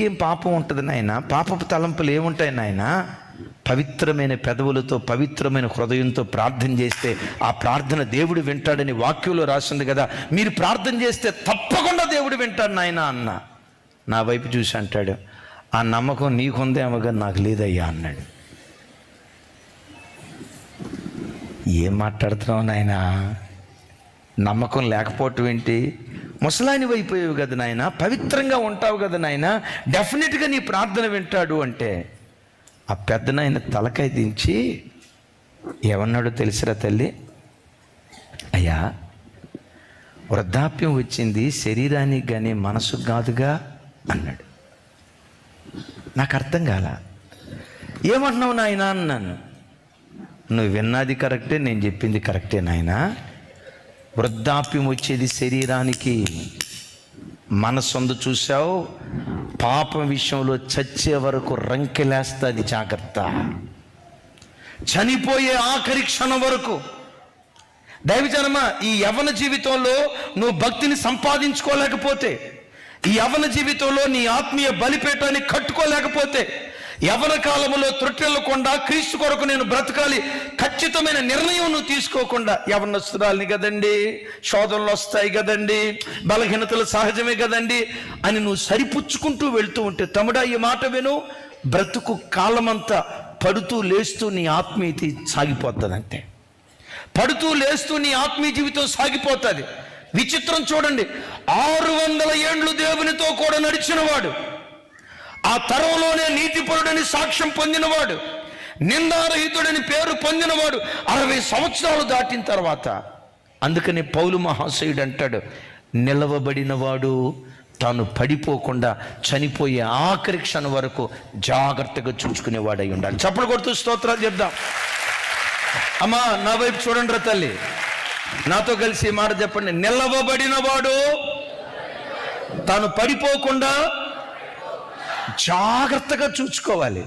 ఏం పాపం ఉంటుంది నాయన? పాపపు తలంపులు ఏముంటాయి నాయన? పవిత్రమైన పెదవులతో పవిత్రమైన హృదయంతో ప్రార్థన చేస్తే ఆ ప్రార్థన దేవుడు వింటాడని వాక్యంలో రాసింది కదా. మీరు ప్రార్థన చేస్తే తప్పకుండా దేవుడు వింటాడు నాయన అన్న. నా వైపు చూసి అంటాడు ఆ నమ్మకం నీకుందేమో కానీ నాకు లేదయ్యా అన్నాడు. ఏం మాట్లాడుతున్నావు నాయనా? నమ్మకం లేకపోవటం ఏంటి? ముసలాని అయిపోయావు కదా నాయన పవిత్రంగా ఉంటావు కదా నాయన డెఫినెట్గా నీ ప్రార్థన వింటాడు అంటే ఆ పెద్ద నాయన తలకాయ దించి ఏమన్నాడో తెలిసిరా తల్లి? అయ్యా వృద్ధాప్యం వచ్చింది శరీరానికి కానీ మనసు కాదుగా అన్నాడు. నాకు అర్థం కాల. ఏమంటున్నావు నాయన? అన్నాను. నువ్వు విన్నది కరెక్టే నేను చెప్పింది కరెక్టే నాయనా. వృద్ధాప్యం వచ్చేది శరీరానికి. మనసొందు చూసావు పాపం విషయంలో చచ్చే వరకు రంకెలేస్తుంది జాగ్రత్త. చనిపోయే ఆఖరి క్షణం వరకు. దైవజనమ ఈ యవన జీవితంలో నువ్వు భక్తిని సంపాదించుకోలేకపోతే ఈ యవన జీవితంలో నీ ఆత్మీయ బలిపేటాన్ని కట్టుకోలేకపోతే యవన కాలంలో త్రొట్టెళ్ళకుండా క్రీస్తు కొరకు నేను బ్రతకాలి ఖచ్చితమైన నిర్ణయం నువ్వు తీసుకోకుండా యవనస్తురాలిని కదండి శోధనలు వస్తాయి కదండి బలహీనతలు సహజమే కదండి అని నువ్వు సరిపుచ్చుకుంటూ వెళ్తూ ఉంటే తమ్ముడా ఈ మాట విను బ్రతుకు కాలమంతా పడుతూ లేస్తూ నీ ఆత్మీయత సాగిపోతుందంటే. పడుతూ లేస్తూ నీ ఆత్మీయ జీవితం సాగిపోతుంది. విచిత్రం చూడండి ఆరు వందల ఏండ్లు దేవునితో కూడా నడిచినవాడు. ఆ తరంలోనే నీతిపరుడని సాక్ష్యం పొందినవాడు నిందారహితుడని పేరు పొందినవాడు అరవై సంవత్సరాలు దాటిన తర్వాత అందుకని పౌలు మహాశయుడు అంటాడు నిలవబడినవాడు తాను పడిపోకుండా చనిపోయే ఆఖరి క్షణం వరకు జాగ్రత్తగా చూసుకునేవాడై ఉండాలి. చప్పుడు కొడుతూ స్తోత్రాలు చెప్దాం. అమ్మా నా వైపు చూడండి రా తల్లి. నాతో కలిసి మాట చెప్పండి. నిలవబడినవాడు తాను పడిపోకుండా జాగ్రత్తగా చూసుకోవాలి